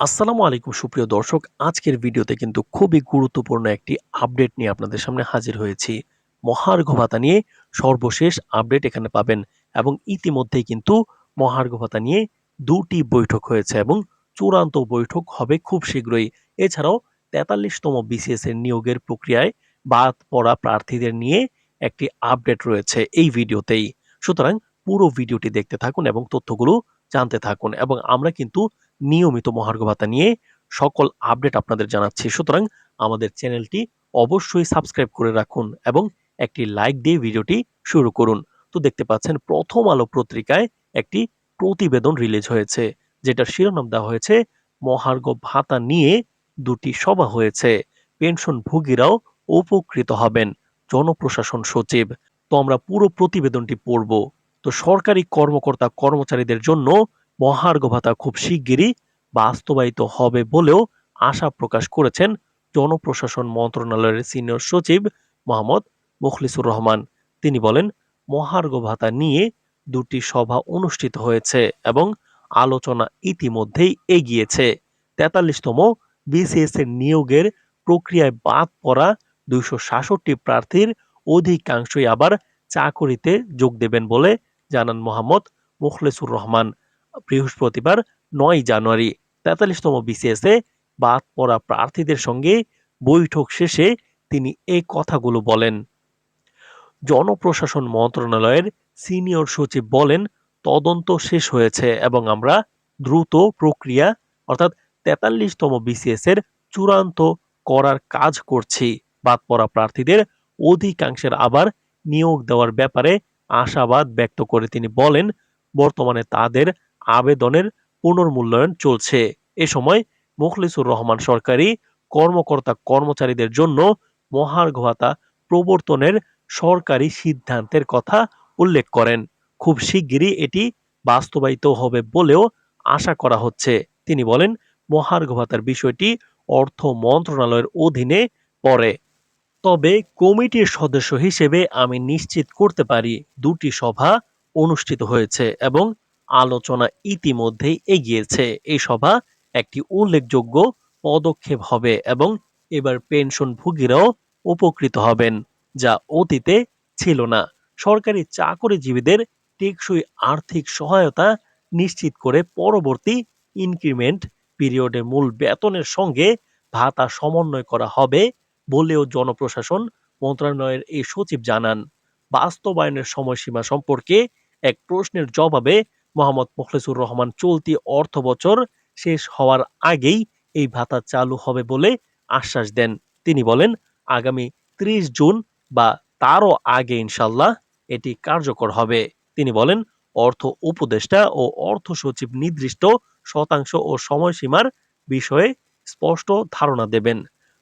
আসসালামু আলাইকুম, সুপ্রিয় দর্শক। আজকের ভিডিওতে কিন্তু খুবই গুরুত্বপূর্ণ একটি আপডেট নিয়ে আপনাদের সামনে হাজির হয়েছি। মহার্ঘ ভাতা নিয়ে সর্বশেষ আপডেট এখানে পাবেন এবং ইতিমধ্যেই কিন্তু মহার্ঘ ভাতা নিয়ে দুটি বৈঠক হয়েছে এবং চূড়ান্ত বৈঠক হবে খুব শীঘ্রই। এছাড়াও তেতাল্লিশতম বিসিএস এর নিয়োগের প্রক্রিয়ায় বাদ পড়া প্রার্থীদের নিয়ে একটি আপডেট রয়েছে এই ভিডিওতেই। সুতরাং পুরো ভিডিওটি দেখতে থাকুন এবং তথ্যগুলো জানতে থাকুন এবং আমরা কিন্তু নিয়মিত মহার্ঘ ভাতা নিয়ে সকল আপডেট আপনাদের জানাচ্ছি। সুতরাং আমাদের চ্যানেলটি অবশ্যই সাবস্ক্রাইব করে রাখুন এবং একটি লাইক দিয়ে ভিডিওটি শুরু করুন। তো দেখতে পাচ্ছেন, প্রথম আলো পত্রিকায় একটি প্রতিবেদন রিলিজ হয়েছে, যেটার শিরোনাম দেওয়া হয়েছে, মহার্ঘ ভাতা নিয়ে দুটি সভা হয়েছে পেনশন ভোগীরাও উপকৃত হবেন, জনপ্রশাসন সচিব। তো আমরা পুরো প্রতিবেদনটি পড়ব। তো সরকারি কর্মকর্তা কর্মচারীদের জন্য মহার্ঘ ভাতা খুব শিগগিরই বাস্তবায়িত হবে বলেও আশা প্রকাশ করেছেন জনপ্রশাসন মন্ত্রণালয়ের সিনিয়র সচিব মোহাম্মদ মুখলিসুর রহমান। তিনি বলেন মহার্ঘ ভাতা নিয়ে দুটি সভা অনুষ্ঠিত হয়েছে এবং আলোচনা ইতিমধ্যেই এগিয়েছে। তেতাল্লিশতম বিসিএস এর নিয়োগের প্রক্রিয়ায় বাদ পড়া দুইশো সাতষট্টি প্রার্থীর অধিকাংশই আবার চাকরিতে যোগ দেবেন বলে জানান মোহাম্মদ মুখলেসুর রহমান। বৃহস্পতিবার নয় জানুয়ারি তেতাল্লিশতম বিসিএস বাদ পড়া প্রার্থীদের সঙ্গে বৈঠক শেষে তিনি এই কথাগুলো বলেন। জনপ্রশাসন মন্ত্রণালয়ের সিনিয়র সচিব বলেন, তদন্ত শেষ হয়েছে এবং আমরা দ্রুত প্রক্রিয়া, অর্থাৎ তেতাল্লিশতম বিসিএস এর চূড়ান্ত করার কাজ করছি। বাদ পড়া প্রার্থীদের অধিকাংশের আবার নিয়োগ দেওয়ার ব্যাপারে আশাবাদ ব্যক্ত করে তিনি বলেন, বর্তমানে তাদের আবেদনের পুনর্মূল্যায়ন চলছে। এ সময় মুখলিসুর রহমান সরকারি কর্মকর্তা কর্মচারীদের জন্য মহার্ঘ ভাতা প্রবর্তনের সরকারি সিদ্ধান্তের কথা উল্লেখ করেন। খুব শিগগিরই এটি বাস্তবায়িত হবে বলেও আশা করা হচ্ছে। তিনি বলেন মহার্ঘ ভাতার বিষয়টি অর্থ মন্ত্রণালয়ের অধীনে পড়ে। তবে কমিটির সদস্য হিসেবে আমি নিশ্চিত করতে পারি, দুটি সভা অনুষ্ঠিত হয়েছে এবং আলোচনা ইতিমধ্যেই এগিয়েছে। এই সভা একটি উল্লেখযোগ্য পদক্ষেপ হবে এবং এবার পেনশনভোগীরাও উপকৃত হবেন, যা অতীতে ছিল না। সরকারি চাকরিজীবীদের টেকসই আর্থিক সহায়তা নিশ্চিত করে পরবর্তী ইনক্রিমেন্ট পিরিয়ডে মূল বেতনের সঙ্গে ভাতা সমন্বয় করা হবে বলেও জনপ্রশাসন মন্ত্রণালয়ের এই সচিব জানান। বাস্তবায়নের সময়সীমা সম্পর্কে এক প্রশ্নের জবাবে মোহাম্মদ মুখলেসুর রহমান চলতি অর্থ বছর শেষ হওয়ার আগেই এই ভাতা চালু হবে বলে আশ্বাস দেন। তিনি বলেন, আগামী ত্রিশ জুন বা তারও আগে ইনশাল্লাহ এটি কার্যকর হবে। তিনি বলেন, অর্থ উপদেষ্টা ও অর্থ সচিব নির্দিষ্ট শতাংশ ও সময়সীমার বিষয়ে স্পষ্ট ধারণা দেবেন।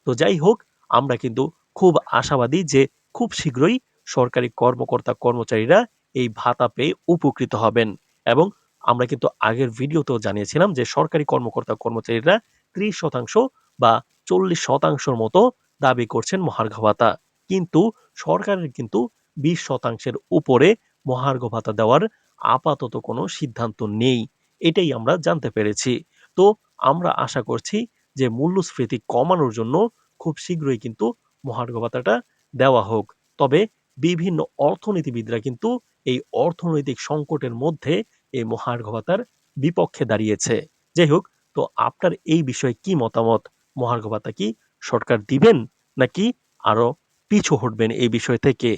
তো যাই হোক, আমরা কিন্তু খুব আশাবাদী যে খুব শীঘ্রই সরকারি কর্মকর্তা কর্মচারীরা এই ভাতা পেয়ে উপকৃত হবেন। এবং আমরা কিন্তু আগের ভিডিওতেও জানিয়েছিলাম যে সরকারি কর্মকর্তা কর্মচারীরা ত্রিশ শতাংশ বা চল্লিশ শতাংশের মতো দাবি করছেন মহার্ঘ ভাতা। কিন্তু সরকারের কিন্তু বিশ শতাংশের উপরে মহার্ঘ ভাতা দেওয়ার আপাতত কোনো সিদ্ধান্ত নেই, এটাই আমরা জানতে পেরেছি। তো আমরা আশা করছি যে মূল্যস্ফীতি কমানোর জন্য খুব শীঘ্রই কিন্তু মহার্ঘ ভাতাটা দেওয়া হোক। তবে বিভিন্ন অর্থনীতিবিদরা কিন্তু এই অর্থনৈতিক সংকটের মধ্যে এই মহার্ঘ ভাতার বিপক্ষে দাঁড়িয়েছে। যাই হোক, তো আপনার এই বিষয়ে কি মতামত? মহার্ঘ ভাতা কি সরকার দিবেন নাকি আরও পিছু হটবেন এই বিষয় থেকে?